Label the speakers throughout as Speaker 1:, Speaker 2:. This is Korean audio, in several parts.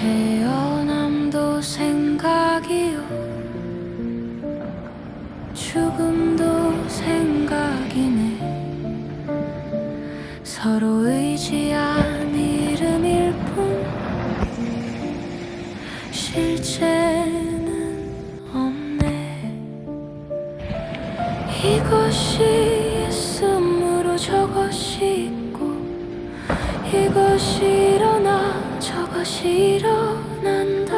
Speaker 1: 태어남도 생각이요. 죽음도 생각이네. 서로 의지한 이름일 뿐 실제는 없네. 이것이 있음으로 저것이 있고 이것이 것이 일어난다.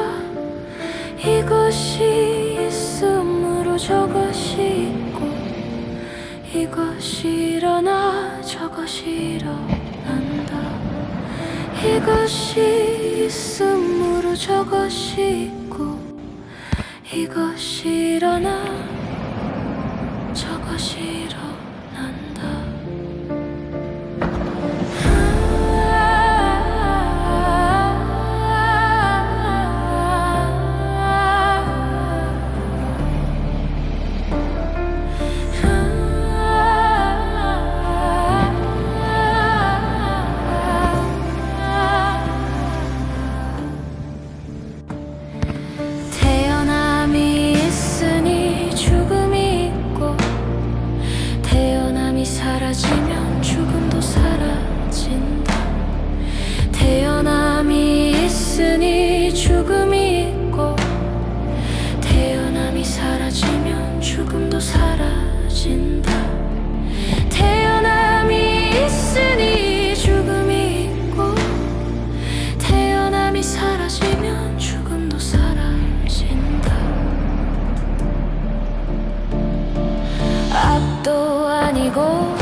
Speaker 1: 이것이 있으므로 저것이 있고 이것이 일어나 저것이 일어난다. 이것이 있으므로 저것이 있고 이것이 일어나 저것이 사라지면 죽음도 사라진다. 태어남이 있으니 죽음이 있고 태어남이 사라지면 죽음도 사라진다. 태어남이 있으니 죽음이 있고 태어남이 사라지면 죽음도 사라진다. 앞도 아니고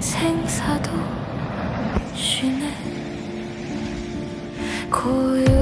Speaker 1: 생사도 쉬네. 고요